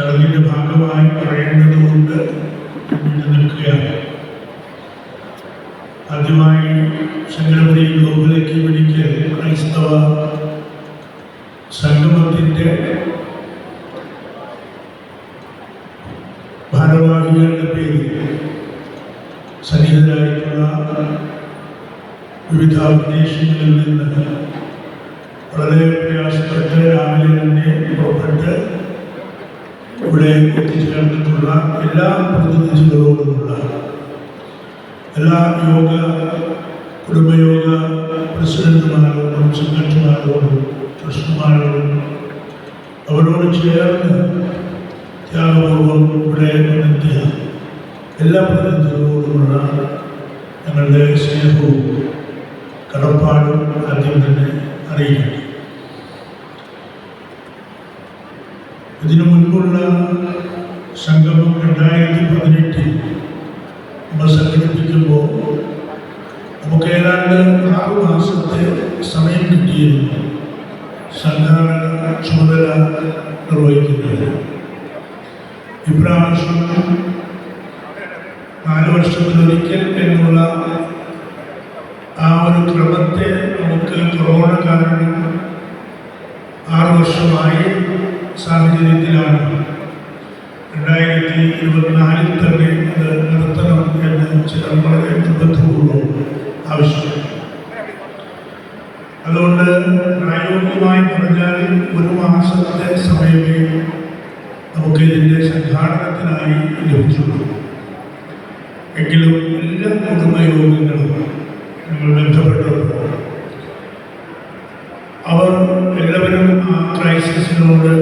ചടങ്ങിന്റെ ഭാഗമായി പറയേണ്ടതുകൊണ്ട് നിൽക്കുകയാണ്. ആദ്യമായി ശങ്കരപതി ഗ്ലോബലേക്ക് മെഡിക്കൽ ക്രൈസ്തവ സംഗമത്തിന്റെ ഭാരവാഹികളുടെ പേരിൽ സന്നിഹിതരായിട്ടുള്ള വിവിധ വിദേശങ്ങളിൽ നിന്ന് വളരെ പ്രയാസപ്പെട്ട് രാവിലെ തന്നെ പുറപ്പെട്ട് ഇവിടെ എത്തിച്ചേർന്നിട്ടുള്ള എല്ലാ പ്രതിനിധികളോടുമുള്ള എല്ലാ യോഗ കുടുംബയോഗ പ്രസിഡന്റുമാരോടും സെക്രട്ടറിമാരോടും ട്രസ്റ്റുമാരോടും അവരോട് ചേർന്ന് ത്യാഗപൂർവം ഇവിടെ എത്തിയ എല്ലാ പ്രതിനിധികളോടുമുള്ള ഞങ്ങളുടെ സ്നേഹവും കടപ്പാടും ആദ്യം തന്നെ അറിയിക്കണം ഇതിനു മുൻപുള്ള സംഗമം രണ്ടായിരത്തി പതിനെട്ടിൽ നമ്മൾ സംഘടിപ്പിക്കുമ്പോൾ നമുക്ക് ഏതാണ്ട് ആറു മാസത്തെ സമയം കിട്ടിയിരുന്നു സംഘാടന ചുമതല നിർവഹിക്കുന്നത്. ഇപ്രാവശ്യം നാല് വർഷത്തിലൊരിക്കൽ എന്നുള്ള ആ ഒരു ക്രമത്തെ നമുക്ക് കൊറോണ കാരണം ആറ് വർഷമായി സാഹചര്യത്തിലാണ് രണ്ടായിരത്തി ഇരുപത്തിനാലിൽ തന്നെ അത് നടത്തണം എന്ന് ചിലർ വളരെ നിർബന്ധപൂർവം ആവശ്യപ്പെട്ടു. അതുകൊണ്ട് പ്രായോഗികമായി പറഞ്ഞാൽ ഒരു മാസത്തെ സമയമേ നമുക്ക് ഇതിന്റെ സംഘാടനത്തിനായി ലഭിച്ചുള്ളൂ. എങ്കിലും എല്ലാ കുടുംബയോഗങ്ങളും ഞങ്ങൾ ബന്ധപ്പെട്ടപ്പോൾ അവർ എല്ലാവരും ആ ക്രൈസിസിനോട്